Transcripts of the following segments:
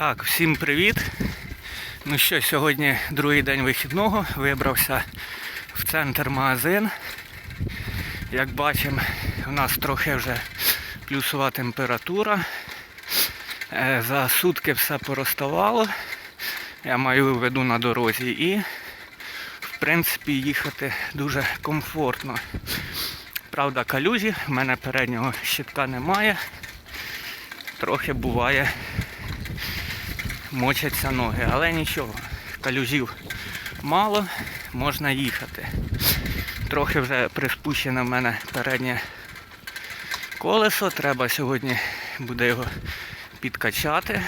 Так, всім привіт. Ну що, сьогодні другий день вихідного. Вибрався в центр магазин. Як бачимо, у нас трохи вже плюсова температура. Е, За сутки все пороставало. Я маю виду на дорозі і в принципі їхати дуже комфортно. Правда, калюжі, в мене переднього щитка немає. Трохи буває мочаться ноги, але нічого, калюжів мало, можна їхати. Трохи вже приспущене в мене переднє колесо, треба сьогодні буде його підкачати,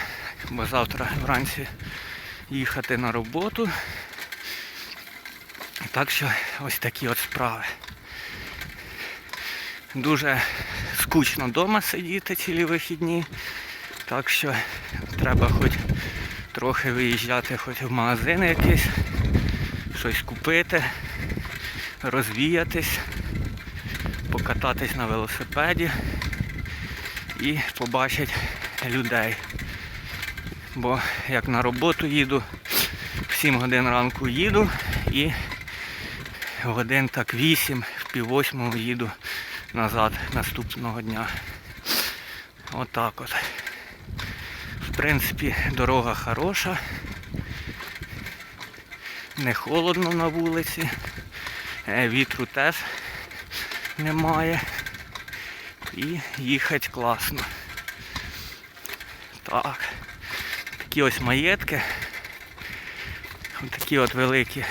бо завтра вранці їхати на роботу. Так що ось такі от справи. Дуже скучно вдома сидіти цілі вихідні. Так що треба хоч трохи виїжджати хоч в магазин якийсь, щось купити, розвіятись, покататись на велосипеді і побачити людей. Бо як на роботу їду, в 7 годин ранку їду і годин так 8, в пів восьмого їду назад наступного дня. Отак от. В принципі, дорога хороша. Не холодно на вулиці. Е, Вітру теж немає. І їхати класно. Так. Такі ось маєтки. Ось такі от великі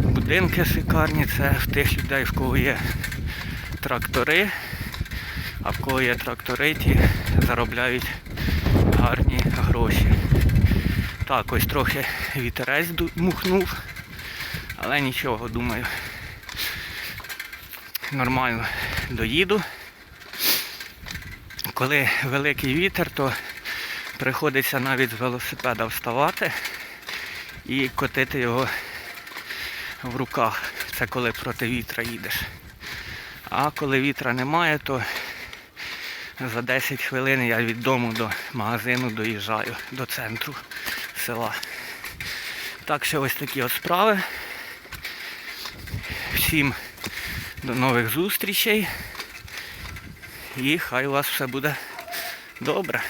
будинки шикарні. Це в тих людей, в кого є трактори. А в кого є трактори, ті заробляють гроші. Так, ось трохи вітерець мухнув, але нічого, думаю. Нормально доїду. Коли великий вітер, то приходиться навіть з велосипеда вставати і котити його в руках. Це коли проти вітра їдеш. А коли вітра немає, то за 10 хвилин я від дому до магазину доїжджаю до центру села. Так що ось такі от справи. Всім до нових зустрічей. І хай у вас все буде добре.